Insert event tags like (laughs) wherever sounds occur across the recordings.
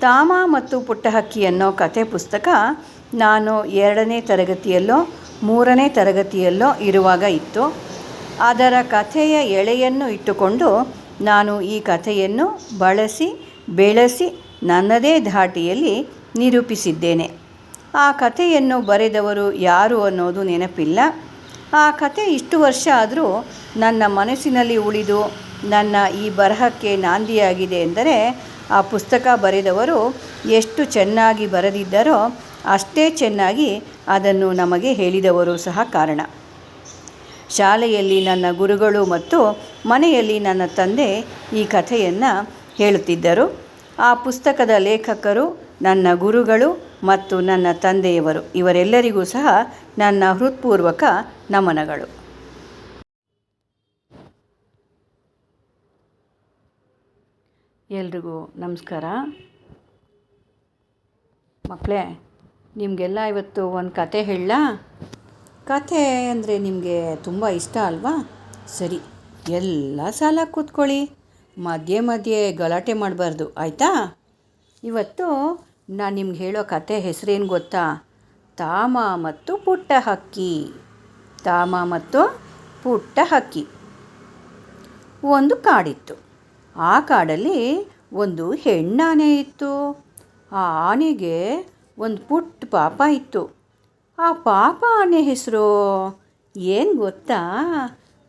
ತಾಮ ಮತ್ತು ಪುಟ್ಟಹಕ್ಕಿ ಅನ್ನೋ ಕತೆ ಪುಸ್ತಕ ನಾನು ಎರಡನೇ ತರಗತಿಯಲ್ಲೋ ಮೂರನೇ ತರಗತಿಯಲ್ಲೋ ಇರುವಾಗ ಇತ್ತು. ಅದರ ಕಥೆಯ ಎಳೆಯನ್ನು ಇಟ್ಟುಕೊಂಡು ನಾನು ಈ ಕಥೆಯನ್ನು ಬಳಸಿ, ಬೆಳೆಸಿ ನನ್ನದೇ ಧಾಟಿಯಲ್ಲಿ ನಿರೂಪಿಸಿದ್ದೇನೆ. ಆ ಕಥೆಯನ್ನು ಬರೆದವರು ಯಾರು ಅನ್ನೋದು ನೆನಪಿಲ್ಲ. ಆ ಕತೆ ಇಷ್ಟು ವರ್ಷ ಆದರೂ ನನ್ನ ಮನಸ್ಸಿನಲ್ಲಿ ಉಳಿದು ನನ್ನ ಈ ಬರಹಕ್ಕೆ ನಾಂದಿಯಾಗಿದೆ ಎಂದರೆ ಆ ಪುಸ್ತಕ ಬರೆದವರು ಎಷ್ಟು ಚೆನ್ನಾಗಿ ಬರೆದಿದ್ದರೋ ಅಷ್ಟೇ ಚೆನ್ನಾಗಿ ಅದನ್ನು ನಮಗೆ ಹೇಳಿದವರು ಸಹ ಕಾರಣ. ಶಾಲೆಯಲ್ಲಿ ನನ್ನ ಗುರುಗಳು ಮತ್ತು ಮನೆಯಲ್ಲಿ ನನ್ನ ತಂದೆ ಈ ಕಥೆಯನ್ನು ಹೇಳುತ್ತಿದ್ದರು. ಆ ಪುಸ್ತಕದ ಲೇಖಕರು ನನ್ನ ಗುರುಗಳು ಮತ್ತು ನನ್ನ ತಂದೆಯವರು. ಇವರೆಲ್ಲರಿಗೂ ಸಹ ನನ್ನ ಹೃತ್ಪೂರ್ವಕ ನಮನಗಳು. ಎಲ್ರಿಗೂ ನಮಸ್ಕಾರ. ಮಕ್ಕಳೇ ನಿಮಗೆಲ್ಲ ಇವತ್ತು ಒಂದು ಕತೆ ಹೇಳ ಕತೆ ಅಂದರೆ ನಿಮಗೆ ತುಂಬ ಇಷ್ಟ ಅಲ್ವಾ? ಸರಿ, ಎಲ್ಲ ಸಾಲ ಕೂತ್ಕೊಳ್ಳಿ. ಮಧ್ಯೆ ಮಧ್ಯೆ ಗಲಾಟೆ ಮಾಡಬಾರ್ದು, ಆಯಿತಾ? ಇವತ್ತು ನಾನು ನಿಮ್ಗೆ ಹೇಳೋ ಕತೆ ಹೆಸರೇನು ಗೊತ್ತಾ? ತಾಮ ಮತ್ತು ಪುಟ್ಟ ಹಕ್ಕಿ. ತಾಮ ಮತ್ತು ಪುಟ್ಟ ಹಕ್ಕಿ. ಒಂದು ಕಾಡಿತ್ತು. ಆ ಕಾಡಲ್ಲಿ ಒಂದು ಹೆಣ್ಣಾನೆ ಇತ್ತು. ಆ ಆನೆಗೆ ಒಂದು ಪುಟ್ಟ ಪಾಪ ಇತ್ತು. ಆ ಪಾಪ ಆನೆ ಹೆಸರು ಏನು ಗೊತ್ತಾ?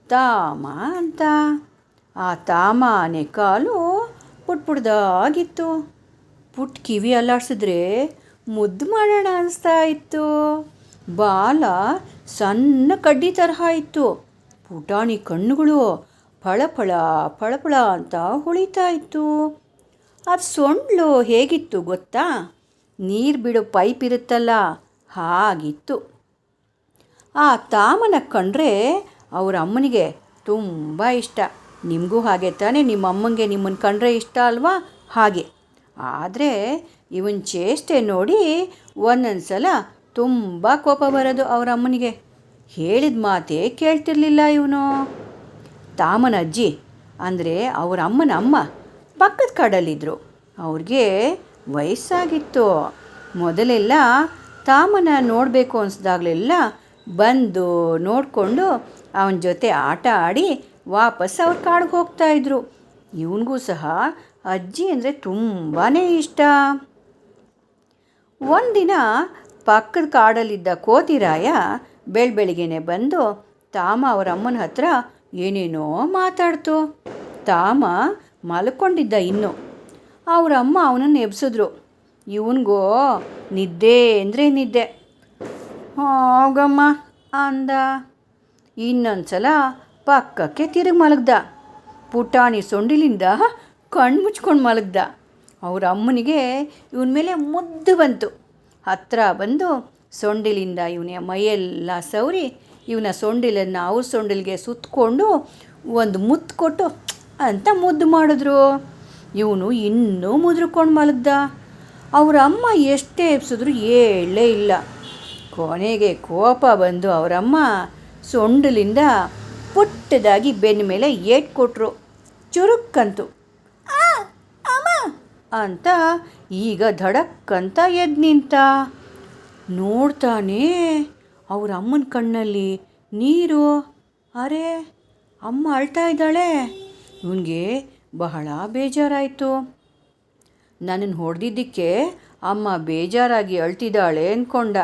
ತಾಮ ಅಂತ. ಆ ತಾಮ ಆನೆ ಕಾಲು ಪುಟ್ ಪುಟ್ದಾಗಿತ್ತು. ಪುಟ್ ಕಿವಿ ಅಲ್ಲಾಡ್ಸಿದ್ರೆ ಮುದ್ದು ಮಾಡೋಣ ಅನಿಸ್ತಾ ಇತ್ತು. ಬಾಲ ಸಣ್ಣ ಕಡ್ಡಿ ತರಹ ಇತ್ತು. ಪುಟಾಣಿ ಕಣ್ಣುಗಳು ಫಳಫಳ ಫಳಫಳ ಅಂತ ಹೊಳಿತಾ ಇತ್ತು. ಅದು ಸೊಂಡ್ಲು ಹೇಗಿತ್ತು ಗೊತ್ತಾ? ನೀರು ಬಿಡೋ ಪೈಪ್ ಇರುತ್ತಲ್ಲ, ಹಾಗಿತ್ತು. ಆ ತಾಮನ ಕಂಡ್ರೆ ಅವ್ರ ಅಮ್ಮನಿಗೆ ತುಂಬ ಇಷ್ಟ. ನಿಮಗೂ ಹಾಗೆ ತಾನೇ, ನಿಮ್ಮ ಅಮ್ಮನಿಗೆ ನಿಮ್ಮನ್ನು ಕಂಡ್ರೆ ಇಷ್ಟ ಅಲ್ವಾ? ಹಾಗೆ. ಆದರೆ ಇವನ್ ಚೇಷ್ಟೆ ನೋಡಿ ಒಂದೊಂದು ಸಲ ತುಂಬ ಕೋಪ ಬರೋದು ಅವರ ಅಮ್ಮನಿಗೆ. ಹೇಳಿದ ಮಾತೇ ಕೇಳ್ತಿರ್ಲಿಲ್ಲ ಇವನು. ತಾಮನ ಅಜ್ಜಿ ಅಂದರೆ ಅವರ ಅಮ್ಮನ ಅಮ್ಮ ಪಕ್ಕದ ಕಾಡಲ್ಲಿದ್ದರು ಅವ್ರಿಗೆ ವಯಸ್ಸಾಗಿತ್ತು. ಮೊದಲೆಲ್ಲ ತಾಮನ ನೋಡಬೇಕು ಅನಿಸ್ದಾಗಲೆಲ್ಲ ಬಂದು ನೋಡಿಕೊಂಡು ಅವನ ಜೊತೆ ಆಟ ಆಡಿ ವಾಪಸ್ ಅವ್ರ ಕಾಡಿಗೆ ಹೋಗ್ತಾಯಿದ್ರು ಇವನಿಗೂ ಸಹ ಅಜ್ಜಿ ಅಂದರೆ ತುಂಬಾ ಇಷ್ಟ. ಒಂದಿನ ಪಕ್ಕದ ಕಾಡಲ್ಲಿದ್ದ ಕೋತಿರಾಯ ಬೆಳಬೆಳಿಗ್ಗೆನೆ ಬಂದು ತಾಮ ಅವರ ಅಮ್ಮನ ಹತ್ರ ಏನೇನೋ ಮಾತಾಡ್ತು. ತಾಮ ಮಲ್ಕೊಂಡಿದ್ದ ಇನ್ನು. ಅವ್ರ ಅಮ್ಮ ಅವನನ್ನು ಎಬ್ಸಿದ್ರು. ಇವನಿಗೋ ನಿದ್ದೆ ಅಂದರೆ ನಿದ್ದೆ. ಹೋಗಮ್ಮ, ಅಂದ. ಇನ್ನೊಂದು ಸಲ ಪಕ್ಕಕ್ಕೆ ತಿರುಗಿ ಮಲಗ್ದ. ಪುಟಾಣಿ ಸೊಂಡಿಲಿಂದ ಕಣ್ಣು ಮುಚ್ಕೊಂಡು ಮಲಗ್ದ. ಅವ್ರ ಅಮ್ಮನಿಗೆ ಇವನ ಮೇಲೆ ಮುದ್ದು ಬಂತು. ಹತ್ತಿರ ಬಂದು ಸೊಂಡಿಲಿಂದ ಇವನ ಮೈಯೆಲ್ಲ ಸವರಿ ಇವನ ಸೊಂಡಿಲನ್ನು ಅವ್ರ ಸೊಂಡಿಲಿಗೆ ಸುತ್ತಕೊಂಡು ಒಂದು ಮುತ್ತು ಕೊಟ್ಟು ಅಂತ ಮುದ್ದು ಮಾಡಿದ್ರು. ಇವನು ಇನ್ನೂ ಮುದ್ರಕೊಂಡು ಮಲಗ್ದ. ಅವರ ಅಮ್ಮ ಎಷ್ಟೇ ಎಬ್ಸಿದ್ರು ಏಳೇ ಇಲ್ಲ. ಕೊನೆಗೆ ಕೋಪ ಬಂದು ಅವರಮ್ಮ ಸೊಂಡಲಿಂದ ಪುಟ್ಟದಾಗಿ ಬೆನ್ನ ಮೇಲೆ ಏಟ್ ಕೊಟ್ಟರು ಚುರುಕ್ಕಂತು. ಅಂತ ಈಗ ಧಡಕ್ಕಂತ ಎದ್ದು ನಿಂತ. ನೋಡ್ತಾನೆ ಅವ್ರ ಅಮ್ಮನ ಕಣ್ಣಲ್ಲಿ ನೀರು. ಅರೆ, ಅಮ್ಮ ಅಳ್ತಾ ಇದ್ದಾಳೆ. ಇವನಿಗೆ ಬಹಳ ಬೇಜಾರಾಯಿತು. ನನ್ನನ್ನು ಹೊಡೆದಿದ್ದಕ್ಕೆ ಅಮ್ಮ ಬೇಜಾರಾಗಿ ಅಳ್ತಿದ್ದಾಳೆ ಅಂದ್ಕೊಂಡ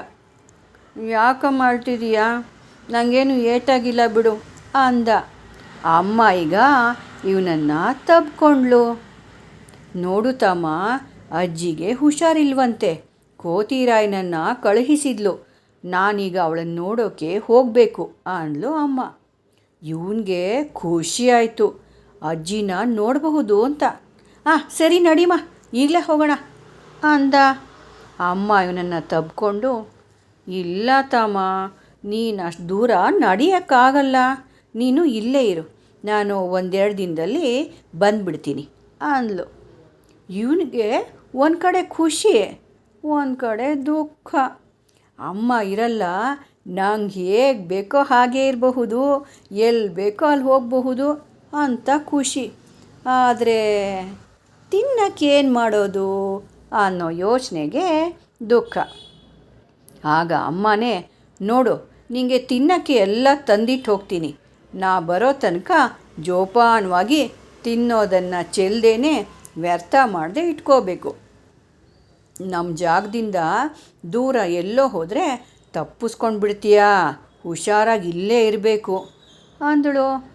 ಯಾಕಮ್ಮ ಅಳ್ತಿದೀಯಾ? ನನಗೇನು ಏಟಾಗಿಲ್ಲ ಬಿಡು ಅಂದ. ಅಮ್ಮ ಈಗ ಇವನನ್ನು ತಬ್ಕೊಂಡ್ಳು. ನೋಡು ತಮ್ಮ, ಅಜ್ಜಿಗೆ ಹುಷಾರಿಲ್ವಂತೆ. ಕೋತಿರಾಯನನ್ನು ಕಳುಹಿಸಿದ್ಲು. ನಾನೀಗ ಅವಳನ್ನು ನೋಡೋಕೆ ಹೋಗಬೇಕು ಅಂದ್ಲು ಅಮ್ಮ. ಇವನಿಗೆ ಖುಷಿ ಆಯಿತು. ಅಜ್ಜಿನ ನೋಡಬಹುದು ಅಂತ. ಆ, ಸರಿ ನಡಿಮ್ಮ ಈಗಲೇ ಹೋಗೋಣ ಅಂದ. ಅಮ್ಮ ಇವನನ್ನು ತಬ್ಕೊಂಡು, ಇಲ್ಲ ತಮ್ಮ, ನೀನು ಅಷ್ಟು ದೂರ ನಡೆಯೋಕ್ಕಾಗಲ್ಲ. ನೀನು ಇಲ್ಲೇ ಇರು. ನಾನು ಒಂದೆರಡು ದಿನದಲ್ಲಿ ಬಂದುಬಿಡ್ತೀನಿ ಅಂದ್ಲು. ಇವನಿಗೆ ಒಂದು ಕಡೆ ಖುಷಿ, ಒಂದು ಕಡೆ ದುಃಖ. ಅಮ್ಮ ಇರಲ್ಲ, ನಂಗೆ ಹೇಗೆ ಬೇಕೋ ಹಾಗೆ ಇರಬಹುದು ಎಲ್ಲಿ ಬೇಕೋ ಅಲ್ಲಿ ಹೋಗಬಹುದು ಅಂತ ಖುಷಿ. ಆದರೆ ತಿನ್ನಕ್ಕೆ ಏನು ಮಾಡೋದು ಅನ್ನೋ ಯೋಚನೆಗೆ ದುಃಖ. ಆಗ ಅಮ್ಮನೇ, ನೋಡು, ನಿಂಗೆ ತಿನ್ನೋಕ್ಕೆ ಎಲ್ಲ ತಂದಿಟ್ಟು ಹೋಗ್ತೀನಿ. ನಾ ಬರೋ ತನಕ ಜೋಪಾನವಾಗಿ ತಿನ್ನೋದನ್ನು ಚೆಲ್ಲದೇನೆ ವ್ಯರ್ಥ ಮಾಡದೆ ಇಟ್ಕೋಬೇಕು. ನಮ್ಮ ಜಾಗದಿಂದ ದೂರ ಎಲ್ಲೋ ಹೋದರೆ ತಪ್ಪಿಸ್ಕೊಂಡು ಬಿಡ್ತೀಯಾ? ಹುಷಾರಾಗಿ ಇಲ್ಲೇ ಇರಬೇಕು. ಅಂದಳು,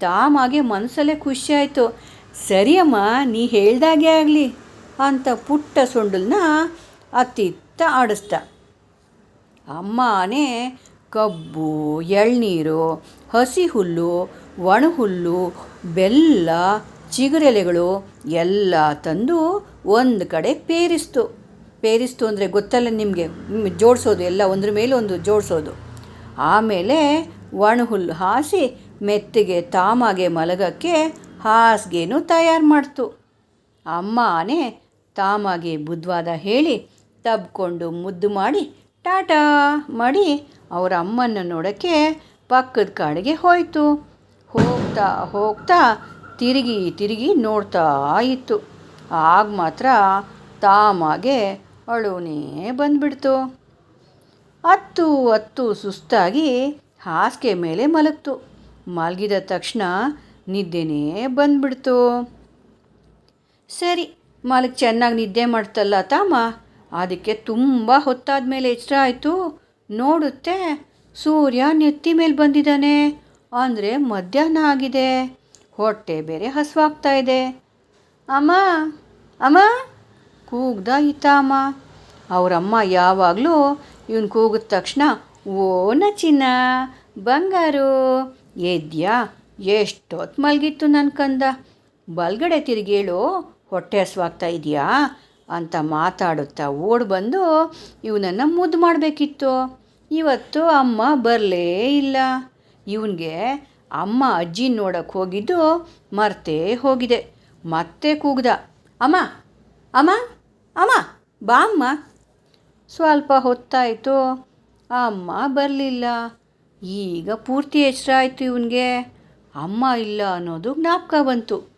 ತಾಮಾಗೆ ಮನಸ್ಸಲ್ಲೇ ಖುಷಿಯಾಯಿತು. ಸರಿಯಮ್ಮ, ನೀ ಹೇಳ್ದಾಗೆ ಆಗಲಿ ಅಂತ ಪುಟ್ಟ ಸೊಂಡಲ್ನ ಅತ್ತಿತ್ತ ಆಡಿಸ್ತ ಅಮ್ಮನೇ ಕಬ್ಬು, ಎಳ್ನೀರು ಹಸಿ ಹುಲ್ಲು ಒಣ ಹುಲ್ಲು ಬೆಲ್ಲ, ಚಿಗುರೆಲೆಗಳು ಎಲ್ಲ ತಂದು ಒಂದು ಕಡೆ ಪೇರಿಸ್ತು. ಪೇರಿಸ್ತು ಅಂದರೆ ಗೊತ್ತಲ್ಲ ನಿಮಗೆ ಜೋಡಿಸೋದು, ಎಲ್ಲ ಒಂದ್ರ ಮೇಲೆ ಒಂದು ಜೋಡಿಸೋದು. ಆಮೇಲೆ ಒಣಹುಲ್ಲು ಹಾಸಿ ಮೆತ್ತಿಗೆ ತಾಮಾಗೆ ಮಲಗಕ್ಕೆ ಹಾಸಿಗೆನೂ ತಯಾರು ಮಾಡ್ತು. ಅಮ್ಮ ಆನೆ ತಾಮಾಗೆ ಬುದ್ಧವಾದ ಹೇಳಿ ತಬ್ಕೊಂಡು ಮುದ್ದು ಮಾಡಿ, ಟಾಟಾ ಮಾಡಿ ಅವರ ಅಮ್ಮನ ನೋಡೋಕ್ಕೆ ಪಕ್ಕದ ಕಾಡಿಗೆ ಹೋಯಿತು. ಹೋಗ್ತಾ ಹೋಗ್ತಾ ತಿರುಗಿ ತಿರುಗಿ ನೋಡ್ತಾ ಇತ್ತು. ಆಗ ಮಾತ್ರ ತಾಮಾಗೆ ಅಳುನೇ ಬಂದ್ಬಿಡ್ತು. ಅತ್ತು ಅತ್ತು ಸುಸ್ತಾಗಿ ಹಾಸಿಗೆ ಮೇಲೆ ಮಲಗ್ತು. ಮಲಗಿದ ತಕ್ಷಣ ನಿದ್ದೆನೇ ಬಂದ್ಬಿಡ್ತು. ಸರಿ, ಮಲಗಿ ಚೆನ್ನಾಗಿ ನಿದ್ದೆ ಮಾಡ್ತಲ್ಲ ತಾಮ? ಅದಕ್ಕೆ ತುಂಬ ಹೊತ್ತಾದ ಮೇಲೆ ಎಚ್ಚರ ಆಯಿತು. ನೋಡುತ್ತೆ ಸೂರ್ಯ ನೆತ್ತಿ ಮೇಲೆ ಬಂದಿದ್ದಾನೆ ಅಂದರೆ ಮಧ್ಯಾಹ್ನ ಆಗಿದೆ. ಹೊಟ್ಟೆ ಬೇರೆ ಹಸುವಾಗ್ತಾ ಇದೆ. ಅಮ್ಮ ಅಮ್ಮ! ಕೂಗ್ದ ಅಮ್ಮ ಅವರಮ್ಮ ಯಾವಾಗಲೂ ಇವನು ಕೂಗಿದ ತಕ್ಷಣ, ಓ ನಚಿನ, ಬಂಗಾರು, ಎದ್ಯಾ ಎಷ್ಟೊತ್ತು ಮಲಗಿತ್ತು ನನ್ನ ಕಂದ. ಬಲ್ಗಡೆ ತಿರುಗೇಳು, ಹೊಟ್ಟೆ ಹಸುವಾಗ್ತಾ ಇದೆಯಾ? ಅಂತ ಮಾತಾಡುತ್ತಾ ಓಡಿ ಬಂದು ಇವನನ್ನು ಮುದ್ದು ಮಾಡಬೇಕಿತ್ತು. ಇವತ್ತು ಅಮ್ಮ ಬರಲೇ ಇಲ್ಲ. ಇವನಿಗೆ ಅಮ್ಮ ಅಜ್ಜಿ ನೋಡಕ್ಕೆ ಹೋಗಿದ್ದು ಮರ್ತೇ ಹೋಗಿದೆ. ಮತ್ತೆ ಕೂಗ್ದ. ಅಮ್ಮ ಅಮ್ಮ ಅಮ್ಮ, ಬಾ ಅಮ್ಮ. ಸ್ವಲ್ಪ ಹೊತ್ತಾಯಿತು. ಅಮ್ಮ ಬರಲಿಲ್ಲ. ಈಗ ಪೂರ್ತಿ ಎಚ್ಚರ ಆಯಿತು ಇವನಿಗೆ? ಅಮ್ಮ ಇಲ್ಲ ಅನ್ನೋದು ಜ್ಞಾಪಕ ಬಂತು.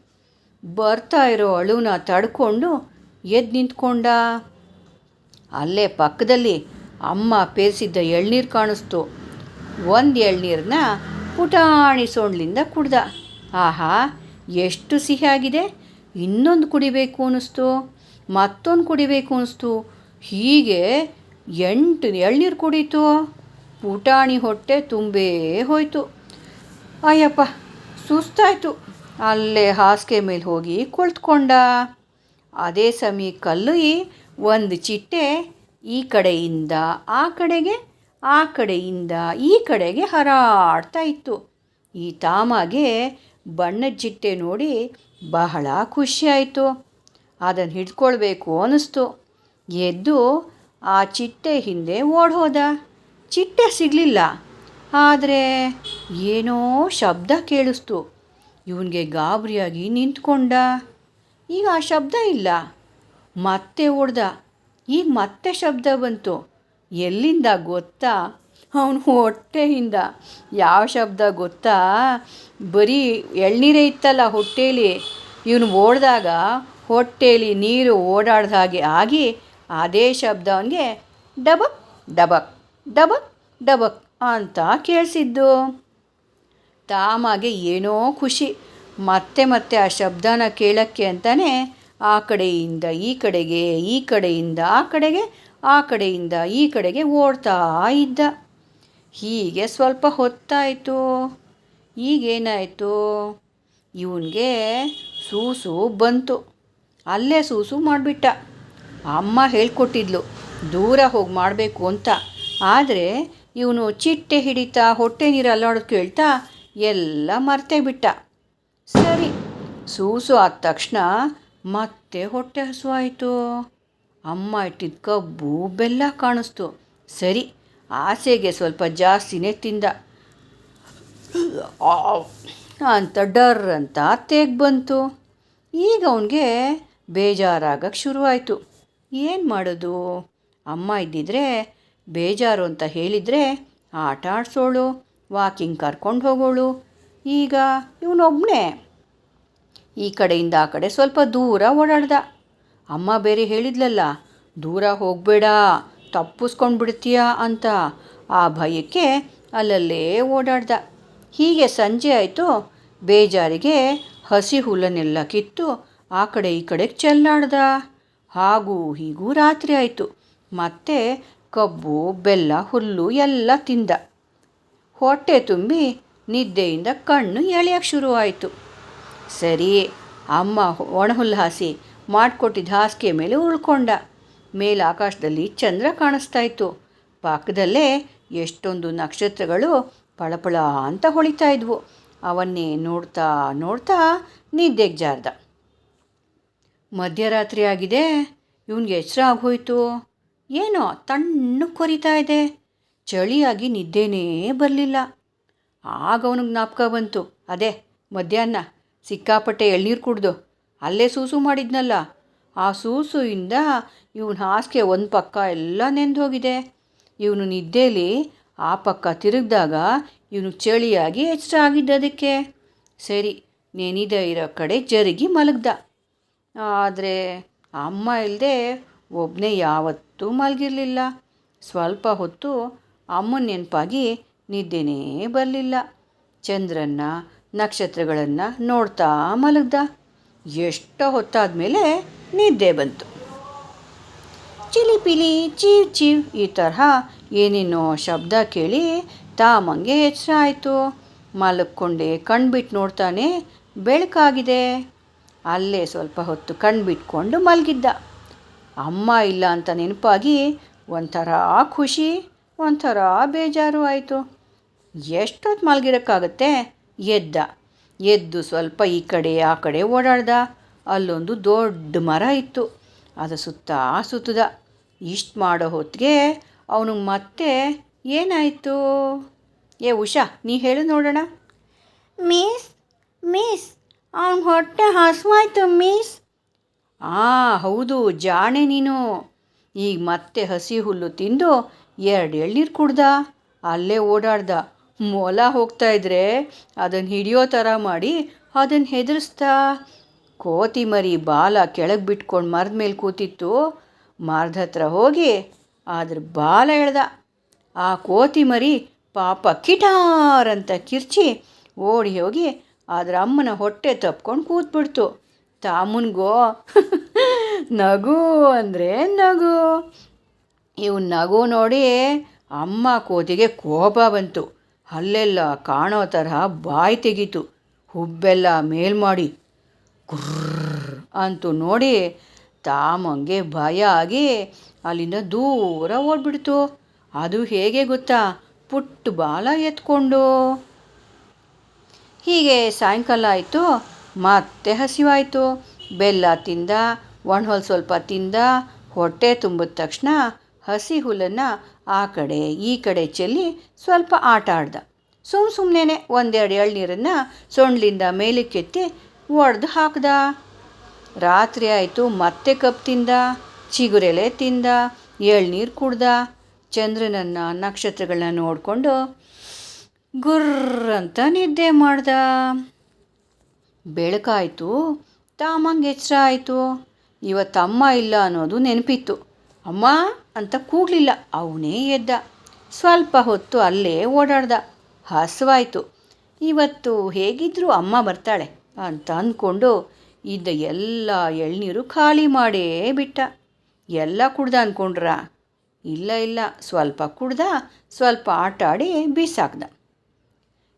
ಬರ್ತಾ ಇರೋ ಅಳುನ ತಡ್ಕೊಂಡು ಎದ್ದು ನಿಂತ್ಕೊಂಡ. ಅಲ್ಲೇ ಪಕ್ಕದಲ್ಲಿ ಅಮ್ಮ ಪೇರಿಸಿದ್ದ ಎಳ್ನೀರು ಕಾಣಿಸ್ತು. ಒಂದು ಎಳ್ನೀರನ್ನ ಪುಟಾಣಿ ಸೊಂಡ್ಲಿಂದ ಕುಡ್ದ. ಆಹಾ, ಎಷ್ಟು ಸಿಹಿಯಾಗಿದೆ? ಇನ್ನೊಂದು ಕುಡಿಬೇಕು ಅನ್ನಿಸ್ತು. ಮತ್ತೊಂದು ಕುಡಿಬೇಕು ಅನಿಸ್ತು. ಹೀಗೆ ಎಂಟು ಎಳ್ನೀರು ಕುಡೀತು. ಪುಟಾಣಿ ಹೊಟ್ಟೆ ತುಂಬೇ ಹೋಯಿತು. ಅಯ್ಯಪ್ಪ, ಸುಸ್ತಾಯಿತು. ಅಲ್ಲೇ ಹಾಸಿಗೆ ಮೇಲೆ ಹೋಗಿ ಕುಳಿತುಕೊಂಡ. ಅದೇ ಸಮಯಕ್ಕಲ್ಲಿ ಒಂದು ಚಿಟ್ಟೆ ಈ ಕಡೆಯಿಂದ ಆ ಕಡೆಗೆ, ಆ ಕಡೆಯಿಂದ ಈ ಕಡೆಗೆ ಹರಾಡ್ತಾ ಇತ್ತು. ಈ ತಾಮಗೆ ಬಣ್ಣದ ಚಿಟ್ಟೆ ನೋಡಿ ಬಹಳ ಖುಷಿಯಾಯಿತು ಅದನ್ನು ಹಿಡ್ಕೊಳ್ಬೇಕು ಅನ್ನಿಸ್ತು. ಎದ್ದು ಆ ಚಿಟ್ಟೆ ಹಿಂದೆ ಹೋದ ಚಿಟ್ಟೆ ಸಿಗಲಿಲ್ಲ. ಆದರೆ ಏನೋ ಶಬ್ದ ಕೇಳಿಸ್ತು. ಇವನಿಗೆ ಗಾಬರಿಯಾಗಿ ನಿಂತ್ಕೊಂಡ. ಈಗ ಆ ಶಬ್ದ ಇಲ್ಲ. ಮತ್ತೆ ಓಡ್ದ. ಈಗ ಮತ್ತೆ ಶಬ್ದ ಬಂತು. ಎಲ್ಲಿಂದ ಗೊತ್ತಾ? ಅವನು ಹೊಟ್ಟೆಯಿಂದ. ಯಾವ ಶಬ್ದ ಗೊತ್ತಾ? ಬರೀ ಎಳ್ನೀರೇ ಇತ್ತಲ್ಲ ಹೊಟ್ಟೇಲಿ. ಇವನು ಓಡಿದಾಗ ಹೊಟ್ಟೇಲಿ ನೀರು ಓಡಾಡ್ದ ಹಾಗೆ ಆಗಿ ಅದೇ ಶಬ್ದ ಅವನಿಗೆ, ಡಬಕ್ ಡಬಕ್ ಡಬಕ್ ಡಬಕ್ ಅಂತ ಕೇಳಿಸಿದ್ದು. ತಾಮಾಗೆ ಏನೋ ಖುಷಿ. ಮತ್ತೆ ಮತ್ತೆ ಆ ಶಬ್ದನ ಕೇಳೋಕ್ಕೆ ಅಂತಲೇ ಆ ಕಡೆಯಿಂದ ಈ ಕಡೆಗೆ, ಈ ಕಡೆಯಿಂದ ಆ ಕಡೆಗೆ, ಆ ಕಡೆಯಿಂದ ಈ ಕಡೆಗೆ ಓಡ್ತಾ ಇದ್ದ. ಹೀಗೆ ಸ್ವಲ್ಪ ಹೊತ್ತಾಯಿತು. ಈಗೇನಾಯಿತು? ಇವನಿಗೆ ಸೂಸು ಬಂತು. ಅಲ್ಲೇ ಸೂಸು ಮಾಡಿಬಿಟ್ಟ. ಅಮ್ಮ ಹೇಳ್ಕೊಟ್ಟಿದ್ಲು, ದೂರ ಹೋಗಿ ಮಾಡಬೇಕು ಅಂತ. ಆದರೆ ಇವನು ಚಿಟ್ಟೆ ಹಿಡಿತಾ ಹೊಟ್ಟೆ ನೀರು ಅಲ್ಲಾಡೋದು ಕೇಳ್ತಾ ಎಲ್ಲ ಮರ್ತೇ ಬಿಟ್ಟ. ಸರಿ, ಸೂಸು ಆದ ತಕ್ಷಣ ಮತ್ತೆ ಹೊಟ್ಟೆ ಹಸುವಾಯಿತು. ಅಮ್ಮ ಇಟ್ಟಿದ್ದ ಕಬ್ಬು ಬೆಲ್ಲ ಕಾಣಿಸ್ತು. ಸರಿ, ಆಸೆಗೆ ಸ್ವಲ್ಪ ಜಾಸ್ತಿನೇ ತಿಂದ. ಅಂತ ಡರ್ ಅಂತ ತೇಗ್ ಬಂತು. ಈಗ ಅವನಿಗೆ ಬೇಜಾರಾಗಕ್ಕೆ ಶುರುವಾಯಿತು. ಏನು ಮಾಡೋದು? ಅಮ್ಮ ಇದ್ದಿದ್ರೆ ಬೇಜಾರು ಅಂತ ಹೇಳಿದರೆ ಆಟ ಆಡಿಸೋಳು, ವಾಕಿಂಗ್ ಕರ್ಕೊಂಡು ಹೋಗೋಳು. ಈಗ ಇವನೊಬ್ಬನೇ ಈ ಕಡೆಯಿಂದ ಆ ಕಡೆ ಸ್ವಲ್ಪ ದೂರ ಓಡಾಡ್ದ. ಅಮ್ಮ ಬೇರೆ ಹೇಳಿದ್ಲಲ್ಲ, ದೂರ ಹೋಗಬೇಡ ತಪ್ಪಿಸ್ಕೊಂಡು ಬಿಡ್ತೀಯ ಅಂತ ಆ ಭಯಕ್ಕೆ ಅಲ್ಲಲ್ಲೇ ಓಡಾಡ್ದ. ಹೀಗೆ ಸಂಜೆ ಆಯಿತು. ಬೇಜಾರಿಗೆ ಹಸಿ ಹುಲ್ಲನ್ನೆಲ್ಲ ಕಿತ್ತು ಆ ಕಡೆ ಈ ಕಡೆಗೆ ಚೆಲ್ಲಾಡ್ದ. ಹಾಗೂ ಹೀಗೂ ರಾತ್ರಿ ಆಯಿತು. ಮತ್ತೆ ಕಬ್ಬು, ಬೆಲ್ಲ, ಹುಲ್ಲು ಎಲ್ಲ ತಿಂದ. ಹೊಟ್ಟೆ ತುಂಬಿ ನಿದ್ದೆಯಿಂದ ಕಣ್ಣು ಎಳೆಯಕ್ಕೆ ಶುರುವಾಯಿತು ಸರಿ, ಅಮ್ಮ ಒಣಹುಲ್ಲು ಹಾಸಿ ಮಾಡಿಕೊಟ್ಟಿದ್ದ ಹಾಸಿಗೆ ಮೇಲೆ ಉಳ್ಕೊಂಡ. ಮೇಲೆ ಆಕಾಶದಲ್ಲಿ ಚಂದ್ರ ಕಾಣಿಸ್ತಾ ಇತ್ತು ಪಕ್ಕದಲ್ಲೇ ಎಷ್ಟೊಂದು ನಕ್ಷತ್ರಗಳು ಪಳಪಳ ಅಂತ ಹೊಳಿತಾ ಇದ್ವು. ಅವನ್ನೇ ನೋಡ್ತಾ ನೋಡ್ತಾ ನಿದ್ದೆಗೆ ಜಾರ್ದ. ಮಧ್ಯರಾತ್ರಿ ಆಗಿದೆ ಇವನಿಗೆ ಎಚ್ಚರ ಆಗೋಯ್ತು. ಏನೋ ತಣ್ಣಗೆ ಕೊರಿತಾ ಇದೆ. ಚಳಿಯಾಗಿ ನಿದ್ದೆನೇ ಬರಲಿಲ್ಲ. ಆಗ ಅವನಿಗೆ ಜ್ಞಾಪಕ ಬಂತು. ಅದೇ, ಮಧ್ಯಾಹ್ನ ಸಿಕ್ಕಾಪಟ್ಟೆ ಎಳ್ನೀರು ಕುಡ್ದು ಅಲ್ಲೇ ಸೂಸು ಮಾಡಿದ್ನಲ್ಲ. ಆ ಸೂಸುಯಿಂದ ಇವನ ಹಾಸಿಗೆ ಒಂದು ಪಕ್ಕ ಎಲ್ಲ ನೆಂದು ಹೋಗಿದೆ. ಇವನು ನಿದ್ದೆಯಲ್ಲಿ ಆ ಪಕ್ಕ ತಿರುಗಿದಾಗ ಇವನು ಚಳಿಯಾಗಿ ಎಚ್ಚರ ಆಗಿದ್ದದಕ್ಕೆ ಸರಿ, ನೆನಿದ ಇರೋ ಕಡೆ ಜರುಗಿ ಮಲಗ್ದ. ಆದರೆ ಅಮ್ಮ ಇಲ್ಲದೆ ಒಬ್ಬನೇ ಯಾವತ್ತೂ ಮಲಗಿರಲಿಲ್ಲ. ಸ್ವಲ್ಪ ಹೊತ್ತು ಅಮ್ಮನ ನೆನಪಾಗಿ ನಿದ್ದೆನೇ ಬರಲಿಲ್ಲ. ಚಂದ್ರನ್ನ, ನಕ್ಷತ್ರಗಳನ್ನು ನೋಡ್ತಾ ಮಲಗ್ದ. ಎಷ್ಟೋ ಹೊತ್ತಾದಮೇಲೆ ನಿದ್ದೆ ಬಂತು. ಚಿಲಿಪಿಲಿ, ಚೀವ್ ಚೀವ್ ಈ ತರಹ ಏನೇನೋ ಶಬ್ದ ಕೇಳಿ ತಾಮಂಗೆ ಹೆಚ್ಚರ ಆಯಿತು ಮಲಕ್ಕೊಂಡೆ ಕಣ್ಬಿಟ್ಟು ನೋಡ್ತಾನೆ ಬೆಳಕಾಗಿದೆ. ಅಲ್ಲೇ ಸ್ವಲ್ಪ ಹೊತ್ತು ಕಣ್ಬಿಟ್ಕೊಂಡು ಮಲಗಿದ್ದ. ಅಮ್ಮ ಇಲ್ಲ ಅಂತ ನೆನಪಾಗಿ ಒಂಥರ ಖುಷಿ, ಒಂಥರ ಬೇಜಾರು ಆಯಿತು. ಎಷ್ಟೊತ್ತು ಮಲಗಿರೋಕ್ಕಾಗತ್ತೆ? ಎದ್ದ. ಎದ್ದು ಸ್ವಲ್ಪ ಈ ಕಡೆ, ಆ ಕಡೆ ಓಡಾಡ್ದ. ಅಲ್ಲೊಂದು ದೊಡ್ಡ ಮರ ಇತ್ತು. ಅದು ಸುತ್ತ ಸುತ್ತದ. ಇಷ್ಟು ಮಾಡೋ ಹೊತ್ತಿಗೆ ಅವನು, ಮತ್ತೆ ಏನಾಯಿತು? ಏ ಉಷಾ, ನೀ ಹೇಳು ನೋಡೋಣ. ಮಿಸ್ ಮಿಸ್ ಅವ್ನ ಹೊಟ್ಟೆ ಹಸುವಾಯ್ತು, ಮಿಸ್. ಆ, ಹೌದು, ಜಾಣೆ ನೀನು. ಈಗ ಮತ್ತೆ ಹಸಿ ಹುಲ್ಲು ತಿಂದು ಎರಡು ಎಳ್ನೀರು ಕುಡ್ದ. ಅಲ್ಲೇ ಓಡಾಡ್ದ. ಮೊಲ ಹೋಗ್ತಾ ಇದ್ರೆ ಅದನ್ನು ಹಿಡಿಯೋ ಥರ ಮಾಡಿ ಅದನ್ನು ಹೆದರಿಸ್ದ. ಕೋತಿ ಮರಿ ಬಾಲ ಕೆಳಗೆ ಬಿಟ್ಕೊಂಡು ಮರದ ಮೇಲೆ ಕೂತಿತ್ತು. ಮರದ ಹತ್ರ ಹೋಗಿ ಅದ್ರ ಬಾಲ ಎಳ್ದ. ಆ ಕೋತಿ ಮರಿ ಪಾಪ ಕಿಟಾರ್ ಅಂತ ಕಿರ್ಚಿ ಓಡಿ ಹೋಗಿ ಅದ್ರ ಅಮ್ಮನ ಹೊಟ್ಟೆ ತಪ್ಕೊಂಡು ಕೂತ್ಬಿಡ್ತು. ತಾಮನ್ಗೋ (laughs) ನಗು ಅಂದರೆ ನಗು. ಇವು ನಗು ನೋಡಿ ಅಮ್ಮ ಕೋತಿಗೆ ಕೋಪ ಬಂತು. ಅಲ್ಲೆಲ್ಲ ಕಾಣೋ ತರಹ ಬಾಯಿ ತೆಗೀತು. ಹುಬ್ಬೆಲ್ಲ ಮೇಲ್ ಮಾಡಿ ಗುರ್ರ್ ಅಂತೂ ನೋಡಿ ತಾಮಂಗೆ ಭಯ ಆಗಿ ಅಲ್ಲಿಂದ ದೂರ ಓಡ್ಬಿಡ್ತು. ಅದು ಹೇಗೆ ಗೊತ್ತಾ? ಪುಟ್ಟ ಬಾಲ ಎತ್ಕೊಂಡು. ಹೀಗೆ ಸಾಯಂಕಾಲ ಆಯಿತು, ಮತ್ತೆ ಹಸಿವಾಯಿತು. ಬೆಲ್ಲ ತಿಂದ, ಒಣಹುಲ್ ಸ್ವಲ್ಪ ತಿಂದ, ಹೊಟ್ಟೆ ತುಂಬಿದ ತಕ್ಷಣ ಹಸಿ ಹುಲ್ಲನ್ನು ಆ ಕಡೆ, ಈ ಕಡೆ ಚೆಲ್ಲಿ ಸ್ವಲ್ಪ ಆಟ ಆಡ್ದ. ಸುಮ್ಮ ಸುಮ್ಮನೆ ಒಂದೆರಡು ಎಳ್ನೀರನ್ನು ಸೊಂಡ್ಲಿಂದ ಮೇಲಕ್ಕೆತ್ತಿ ಒಡೆದು ಹಾಕ್ದ. ರಾತ್ರಿ ಆಯಿತು, ಮತ್ತೆ ಕಪ್ ತಿಂದ, ಚಿಗುರೆಲೆ ತಿಂದ, ಎಳ್ನೀರು ಕುಡ್ದ. ಚಂದ್ರನನ್ನು ನಕ್ಷತ್ರಗಳನ್ನ ನೋಡಿಕೊಂಡು ಗುರ್ರ್ ಅಂತ ನಿದ್ದೆ ಮಾಡ್ದ. ಬೆಳಕಾಯಿತು ತಾಮಂಗೆ ಎಚ್ಚರ ಆಯಿತು. ಇವತ್ತಮ್ಮ ಇಲ್ಲ ಅನ್ನೋದು ನೆನಪಿತ್ತು. ಅಮ್ಮ ಅಂತ ಕೂಗಲಿಲ್ಲ, ಅವನೇ ಎದ್ದ. ಸ್ವಲ್ಪ ಹೊತ್ತು ಅಲ್ಲೇ ಓಡಾಡ್ದ. ಹಸುವಾಯಿತು ಇವತ್ತು ಹೇಗಿದ್ರು ಅಮ್ಮ ಬರ್ತಾಳೆ ಅಂತ ಅಂದ್ಕೊಂಡು ಇದ್ದ ಎಲ್ಲ ಎಳ್ನೀರು ಖಾಲಿ ಮಾಡೇ ಬಿಟ್ಟ. ಎಲ್ಲ ಕುಡ್ದ ಅಂದ್ಕೊಂಡ್ರ ಇಲ್ಲ ಇಲ್ಲ, ಸ್ವಲ್ಪ ಕುಡ್ದ, ಸ್ವಲ್ಪ ಆಟ ಆಡಿ ಬೀಸಾಕ್ದ.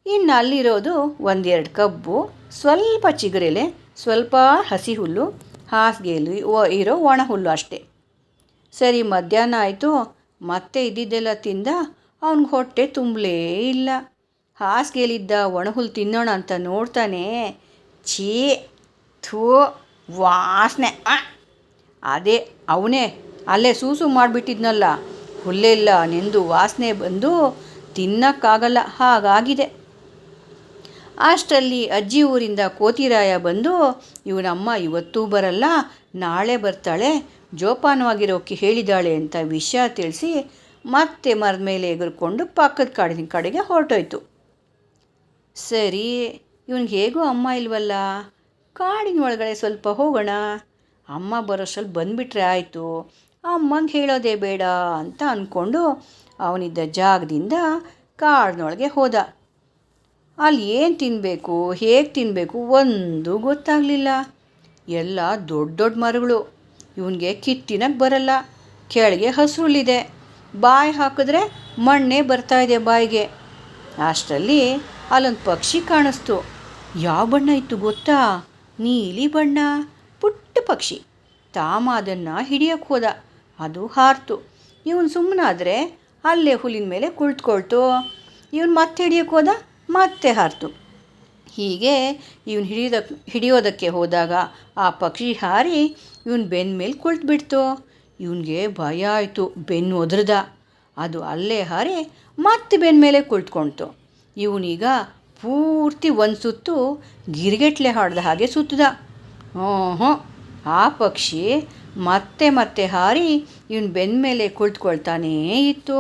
ಇನ್ನು ಅಲ್ಲಿರೋದು ಒಂದೆರಡು ಕಬ್ಬು, ಸ್ವಲ್ಪ ಚಿಗುರೆಲೆ, ಸ್ವಲ್ಪ ಹಸಿ ಹುಲ್ಲು ಹಾಸಿಗೆಯಲ್ಲಿ ಇರೋ ಒಣ ಹುಲ್ಲು ಅಷ್ಟೇ. ಸರಿ, ಮಧ್ಯಾಹ್ನ ಆಯಿತು. ಮತ್ತೆ ಇದ್ದಿದ್ದೆಲ್ಲ ತಿಂದ ಅವ್ನಿಗೆ ಹೊಟ್ಟೆ ತುಂಬಲೇ ಇಲ್ಲ. ಹಾಸಿಗೆಯಲ್ಲಿದ್ದ ಒಣಹುಲ್ಲು ತಿನ್ನೋಣ ಅಂತ ನೋಡ್ತಾನೆ. ಛೀ, ಥೂ, ವಾಸನೆ. ಅದೇ, ಅವನೇ ಅಲ್ಲೇ ಸೂಸು ಮಾಡಿಬಿಟ್ಟಿದ್ನಲ್ಲ. ಹುಲ್ಲೆಲ್ಲ ನೆಂದು ವಾಸನೆ ಬಂದು ತಿನ್ನೋಕ್ಕಾಗಲ್ಲ. ಹಾಗಾಗಿದೆ. ಅಷ್ಟರಲ್ಲಿ ಅಜ್ಜಿ ಊರಿಂದ ಕೋತಿರಾಯ ಬಂದು, ಇವನಮ್ಮ ಇವತ್ತೂ ಬರಲ್ಲ, ನಾಳೆ ಬರ್ತಾಳೆ, ಜೋಪಾನವಾಗಿರೋಕೆ ಹೇಳಿದಾಳೆ ಅಂತ ವಿಷಯ ತಿಳಿಸಿ ಮತ್ತೆ ಮರದ ಮೇಲೆ ಎಗರ್ಕೊಂಡು ಪಕ್ಕದ ಕಾಡಿನ ಕಡೆಗೆ ಹೊರಟೋಯ್ತು. ಸರಿ, ಇವನಿಗೆ ಹೇಗೂ ಅಮ್ಮ ಇಲ್ವಲ್ಲ? ಕಾಡಿನ ಒಳಗಡೆ ಸ್ವಲ್ಪ ಹೋಗೋಣ. ಅಮ್ಮ ಬರೋಷ್ರಲ್ಲಿ ಬಂದುಬಿಟ್ರೆ ಆಯಿತು. ಅಮ್ಮಂಗೆ ಹೇಳೋದೇ ಬೇಡ ಅಂತ ಅಂದ್ಕೊಂಡು ಅವನಿದ್ದ ಜಾಗದಿಂದ ಕಾಡಿನೊಳಗೆ ಹೋದ. ಅಲ್ಲಿ ಏನು ತಿನ್ನಬೇಕು ಹೇಗೆ ತಿನ್ನಬೇಕು ಒಂದು ಗೊತ್ತಾಗಲಿಲ್ಲ. ಎಲ್ಲ ದೊಡ್ಡ ದೊಡ್ಡ ಮರಗಳು. ಇವನಿಗೆ ಕಿತ್ತಿನಕ್ಕೆ ಬರಲ್ಲ. ಕೆಳಗೆ ಹಸುರುಳಿದೆ ಬಾಯಿ ಹಾಕಿದ್ರೆ ಮಣ್ಣೆ ಬರ್ತಾ ಇದೆ ಬಾಯಿಗೆ. ಅಷ್ಟರಲ್ಲಿ ಅಲ್ಲೊಂದು ಪಕ್ಷಿ ಕಾಣಿಸ್ತು. ಯಾವ ಬಣ್ಣ ಇತ್ತು ಗೊತ್ತಾ? ನೀಲಿ ಬಣ್ಣ. ಪುಟ್ಟ ಪಕ್ಷಿ. ತಾಮ ಅದನ್ನು ಹಿಡಿಯೋಕ್ಕೆ ಹೋದ. ಅದು ಹಾರ್ತು. ಇವನು ಸುಮ್ಮನಾದರೆ ಅಲ್ಲೇ ಹುಲಿನ ಮೇಲೆ ಕುಳಿತುಕೊಳ್ತು. ಇವನು ಮತ್ತೆ ಹಿಡಿಯೋಕ್ಕೆ ಹೋದ. ಮತ್ತೆ ಹಾರಿತು. ಹೀಗೆ ಇವನು ಹಿಡಿಯೋದ ಹಿಡಿಯೋದಕ್ಕೆ ಹೋದಾಗ ಆ ಪಕ್ಷಿ ಹಾರಿ ಇವನು ಬೆನ್ನ ಮೇಲೆ ಕುಳಿತುಬಿಡ್ತು. ಇವನಿಗೆ ಭಯ ಆಯಿತು ಬೆನ್ನು ಒದ್ರದ ಅದು ಅಲ್ಲೇ ಹಾರಿ ಮತ್ತೆ ಬೆನ್ನ ಮೇಲೆ ಕುಳಿತುಕೊಳ್ತು ಇವನೀಗ ಪೂರ್ತಿ ಒಂದು ಸುತ್ತು ಗಿರಿಗೆಟ್ಲೆ ಹಾಡ್ದ ಹಾಗೆ ಸುತ್ತದ. ಹ್ಞೂ ಆ ಪಕ್ಷಿ ಮತ್ತೆ ಮತ್ತೆ ಹಾರಿ ಇವನು ಬೆನ್ನ ಮೇಲೆ ಕುಳಿತುಕೊಳ್ತಾನೇ ಇತ್ತು.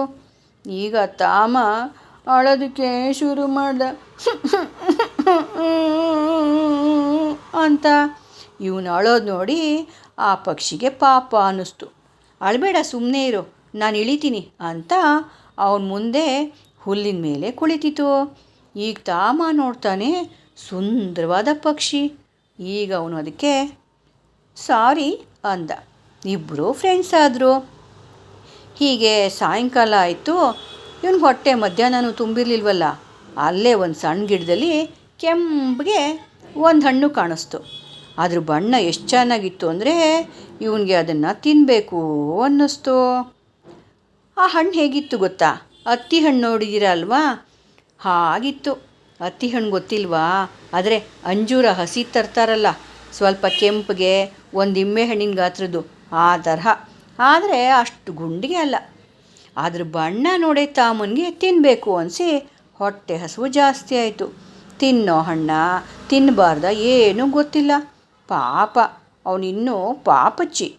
ಈಗ ತಾಮ ಅಳೋದಕ್ಕೆ ಶುರು ಮಾಡ್ದ. ಅಂತ ಇವನು ಅಳೋದು ನೋಡಿ ಆ ಪಕ್ಷಿಗೆ ಪಾಪ ಅನ್ನಿಸ್ತು. ಅಳಬೇಡ ಸುಮ್ಮನೆ ಇರು, ನಾನು ಇಳಿತೀನಿ ಅಂತ ಅವನ ಮುಂದೆ ಹುಲ್ಲಿನ ಮೇಲೆ ಕುಳಿತಿತು ಈಗ ತಾಮ ನೋಡ್ತಾನೆ ಸುಂದರವಾದ ಪಕ್ಷಿ. ಈಗ ಅವನು ಅದಕ್ಕೆ, ಸಾರಿ ಅಂದ. ಇಬ್ಬರು ಫ್ರೆಂಡ್ಸ್ ಆದರು. ಹೀಗೆ ಸಾಯಂಕಾಲ ಆಯಿತು. ಇವನು ಹೊಟ್ಟೆ ಮಧ್ಯಾಹ್ನನೂ ತುಂಬಿರಲಿಲ್ವಲ್ಲ, ಅಲ್ಲೇ ಒಂದು ಸಣ್ಣ ಗಿಡದಲ್ಲಿ ಕೆಂಪಿಗೆ ಒಂದು ಹಣ್ಣು ಕಾಣಿಸ್ತು. ಅದ್ರ ಬಣ್ಣ ಎಷ್ಟು ಚೆನ್ನಾಗಿತ್ತು ಅಂದರೆ ಇವನಿಗೆ ಅದನ್ನು ತಿನ್ನಬೇಕು ಅನ್ನಿಸ್ತು. ಆ ಹಣ್ಣು ಹೇಗಿತ್ತು ಗೊತ್ತಾ? ಅತ್ತಿ ಹಣ್ಣು ನೋಡಿದ್ದೀರ ಅಲ್ವಾ? ಹಾಗಿತ್ತು. ಅತ್ತಿ ಹಣ್ಣು ಗೊತ್ತಿಲ್ವಾ? ಆದರೆ ಅಂಜೂರ ಹಸಿ ತರ್ತಾರಲ್ಲ, ಸ್ವಲ್ಪ ಕೆಂಪಗೆ ಒಂದು ಇಮ್ಮೆ ಹಣ್ಣಿನ ಗಾತ್ರದ್ದು ಆ ತರಹ. ಆದರೆ ಅಷ್ಟು ಗುಂಡಿಗೆ ಅಲ್ಲ. ಅದ್ರ ಬಣ್ಣ ನೋಡಿ ತಾಮನಿಗೆ ತಿನ್ನಬೇಕು ಅನಿಸಿ ಹೊಟ್ಟೆ ಹಸುವು ಜಾಸ್ತಿ ಆಯಿತು. ತಿನ್ನೋ ಹಣ್ಣ ತಿನ್ನಬಾರ್ದ ಏನೂ ಗೊತ್ತಿಲ್ಲ. ಪಾಪ, ಅವನಿನ್ನೂ ಪಾಪಚ್ಚಿ.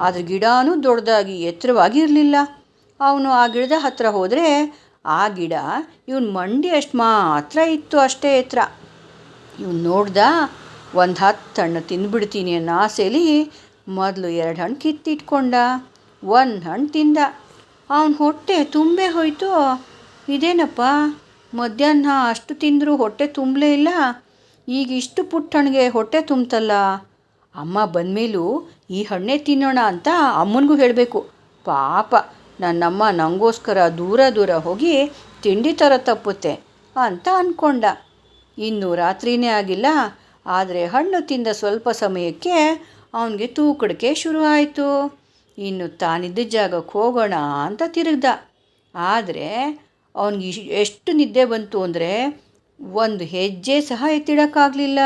ಅದ್ರ ಗಿಡನೂ ದೊಡ್ಡದಾಗಿ ಎತ್ತರವಾಗಿರಲಿಲ್ಲ. ಅವನು ಆ ಗಿಡದ ಹತ್ರ ಹೋದರೆ ಆ ಗಿಡ ಇವನು ಮಂಡಿ ಅಷ್ಟು ಮಾತ್ರ ಇತ್ತು ಅಷ್ಟೇ ಎತ್ತರ ಇವನು ನೋಡ್ದ ಒಂದು ಹತ್ತು ಹಣ್ಣು ತಿಂದ್ಬಿಡ್ತೀನಿ ಅನ್ನೋ ಆಸೆಯಲ್ಲಿ ಮೊದಲು ಎರಡು ಹಣ್ಣು ಕಿತ್ತಿಟ್ಕೊಂಡ. ಒಂದು ಹಣ್ಣು ತಿಂದ. ಅವನ ಹೊಟ್ಟೆ ತುಂಬೇ ಹೋಯ್ತು? ಇದೇನಪ್ಪ? ಮಧ್ಯಾಹ್ನ ಅಷ್ಟು ತಿಂದರೂ ಹೊಟ್ಟೆ ತುಂಬಲೇ ಇಲ್ಲ? ಈಗ ಇಷ್ಟು ಪುಟ್ಟ ಹಣ್ಣಿಗೆ ಹೊಟ್ಟೆ ತುಂಬ್ತಲ್ಲ? ಅಮ್ಮ ಬಂದಮೇಲೂ ಈ ಹಣ್ಣೇ ತಿನ್ನೋಣ ಅಂತ ಅಮ್ಮನಿಗೂ ಹೇಳಬೇಕು. ಪಾಪ, ನನ್ನಮ್ಮ ನನಗೋಸ್ಕರ ದೂರ ದೂರ ಹೋಗಿ ತಿಂಡಿ ಥರ ತಪ್ಪುತ್ತೆ ಅಂತ ಅಂದ್ಕೊಂಡ ಇನ್ನು ರಾತ್ರಿನೇ ಆಗಿಲ್ಲ, ಆದರೆ ಹಣ್ಣು ತಿಂದ ಸ್ವಲ್ಪ ಸಮಯಕ್ಕೆ ಅವನಿಗೆ ತೂಕಡಿಕೆ ಶುರು ಆಯಿತು. ಇನ್ನು ತಾನಿದ್ದ ಜಾಗಕ್ಕೆ ಹೋಗೋಣ ಅಂತ ತಿರುಗ್ದ. ಆದರೆ ಅವನಿಗೆ ಎಷ್ಟು ನಿದ್ದೆ ಬಂತು ಅಂದರೆ ಒಂದು ಹೆಜ್ಜೆ ಸಹ ಎತ್ತಿಡೋಕ್ಕಾಗಲಿಲ್ಲ.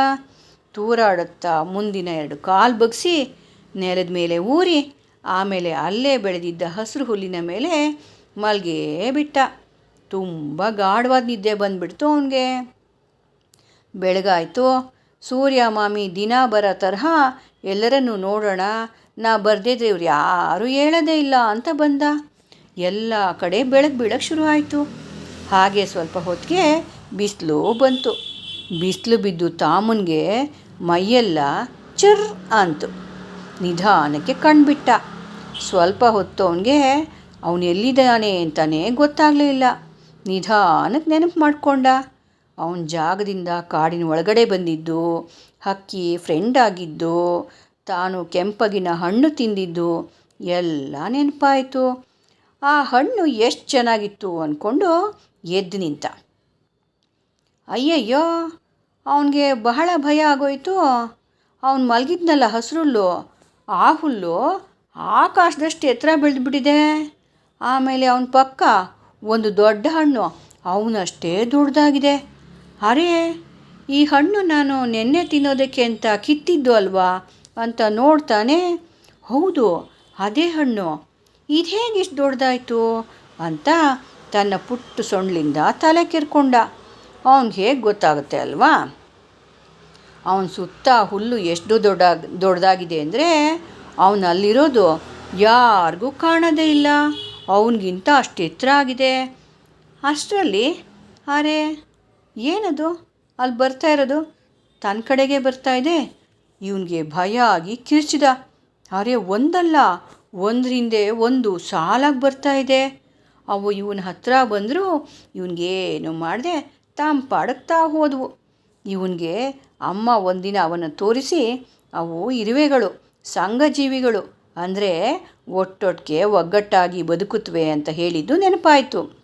ತೂರಾಡುತ್ತಾ ಮುಂದಿನ ಎರಡು ಕಾಲು ಬಗ್ಸಿ ನೆಲದ ಮೇಲೆ ಊರಿ, ಆಮೇಲೆ ಅಲ್ಲೇ ಬೆಳೆದಿದ್ದ ಹಸಿರು ಹುಲ್ಲಿನ ಮೇಲೆ ಮಲ್ಗೇ ಬಿಟ್ಟ. ತುಂಬ ಗಾಢವಾದ ನಿದ್ದೆ ಬಂದುಬಿಡ್ತು ಅವನಿಗೆ. ಬೆಳಗಾಯಿತು. ಸೂರ್ಯ ಮಾಮಿ ದಿನ ಬರೋ ತರಹ ಎಲ್ಲರನ್ನೂ ನೋಡೋಣ ನಾ ಬರ್ದಿದ್ರೆ ಇವ್ರು ಯಾರೂ ಹೇಳೋದೇ ಇಲ್ಲ ಅಂತ ಬಂದ. ಎಲ್ಲ ಕಡೆ ಬೆಳಕು ಬೀಳಕ್ಕೆ ಶುರು ಆಯಿತು. ಹಾಗೆ ಸ್ವಲ್ಪ ಹೊತ್ತಿಗೆ ಬಿಸಿಲು ಬಂತು. ಬಿಸಿಲು ಬಿದ್ದು ತಾಮನ್ಗೆ ಮೈಯೆಲ್ಲ ಚರ್ ಅಂತು. ನಿಧಾನಕ್ಕೆ ಕಣ್ಬಿಟ್ಟ. ಸ್ವಲ್ಪ ಹೊತ್ತು ಅವನಿಗೆ ಅವನು ಎಲ್ಲಿದ್ದಾನೆ ಅಂತಲೇ ಗೊತ್ತಾಗಲಿಲ್ಲ ನಿಧಾನಕ್ಕೆ ನೆನಪು ಮಾಡಿಕೊಂಡ. ಅವನ ಜಾಗದಿಂದ ಕಾಡಿನ ಒಳಗಡೆ ಬಂದಿದ್ದು, ಹಕ್ಕಿ ಫ್ರೆಂಡ್ ಆಗಿದ್ದು ತಾನು ಕೆಂಪಗಿನ ಹಣ್ಣು ತಿಂದಿದ್ದು ಎಲ್ಲ ನೆನಪಾಯಿತು. ಆ ಹಣ್ಣು ಎಷ್ಟು ಚೆನ್ನಾಗಿತ್ತು ಅಂದ್ಕೊಂಡು ಎದ್ದು ನಿಂತ. ಅಯ್ಯಯ್ಯೋ, ಅವನಿಗೆ ಬಹಳ ಭಯ ಆಗೋಯ್ತು. ಅವನು ಮಲಗಿದ್ನಲ್ಲ ಹಸಿರುಲ್ಲು, ಆ ಹುಲ್ಲು ಆಕಾಶದಷ್ಟು ಎತ್ತರ ಬೆಳೆದ್ಬಿಟ್ಟಿದೆ. ಆಮೇಲೆ ಅವನ ಪಕ್ಕ ಒಂದು ದೊಡ್ಡ ಹಣ್ಣು ಅವನಷ್ಟೇ ದೊಡ್ಡದಾಗಿದೆ ಅರೇ, ಈ ಹಣ್ಣು ನಾನು ನೆನ್ನೆ ತಿನ್ನೋದಕ್ಕೆ ಅಂತ ಕಿತ್ತಿದ್ದು ಅಲ್ವಾ? ಅಂತ ನೋಡ್ತಾನೆ, ಹೌದು, ಅದೇ ಹಣ್ಣು. ಇದು ಇಷ್ಟು ದೊಡ್ಡದಾಯಿತು? ಅಂತ ತನ್ನ ಪುಟ್ಟ ಸೊಂಡ್ಲಿಂದ ತಲೆ ಕೆರ್ಕೊಂಡ. ಅವನು ಹೇಗೆ ಗೊತ್ತಾಗುತ್ತೆ ಅಲ್ವಾ? ಅವನ ಸುತ್ತ ಹುಲ್ಲು ಎಷ್ಟು ದೊಡ್ಡ, ದೊಡ್ಡದಾಗಿದೆ ಅಂದರೆ ಅವನು ಅಲ್ಲಿರೋದು ಯಾರಿಗೂ ಕಾಣೋದೇ ಇಲ್ಲ. ಅವನಿಗಿಂತ ಅಷ್ಟು ಎತ್ತರ ಆಗಿದೆ. ಅಷ್ಟರಲ್ಲಿ? ಅರೆ, ಏನದು? ಅಲ್ಲಿ ಬರ್ತಾ ಇರೋದು? ತನ್ನ ಕಡೆಗೆ ಬರ್ತಾ ಇದೆ? ಇವನಿಗೆ ಭಯ ಆಗಿ ಕಿರ್ಚಿದ. ಅರೆ, ಒಂದಲ್ಲ, ಒಂದರಿಂದೆ ಒಂದು ಸಾಲಾಗಿ ಬರ್ತಾ ಇದೆ. ಅವು ಇವನ ಹತ್ರ ಬಂದರೂ ಇವನಿಗೇನು ಮಾಡಿದೆ ತಾಂ ಪಾಡಕ್ತಾ ಹೋದವು. ಇವನಿಗೆ ಅಮ್ಮ ಒಂದಿನ ಅವನ್ನು ತೋರಿಸಿ, ಅವು ಇರುವೆಗಳು, ಸಂಘಜೀವಿಗಳು, ಅಂದರೆ ಒಟ್ಟೊಟ್ಟಿಗೆ ಒಗ್ಗಟ್ಟಾಗಿ ಬದುಕುತ್ತವೆ ಅಂತ ಹೇಳಿದ್ದು ನೆನಪಾಯಿತು.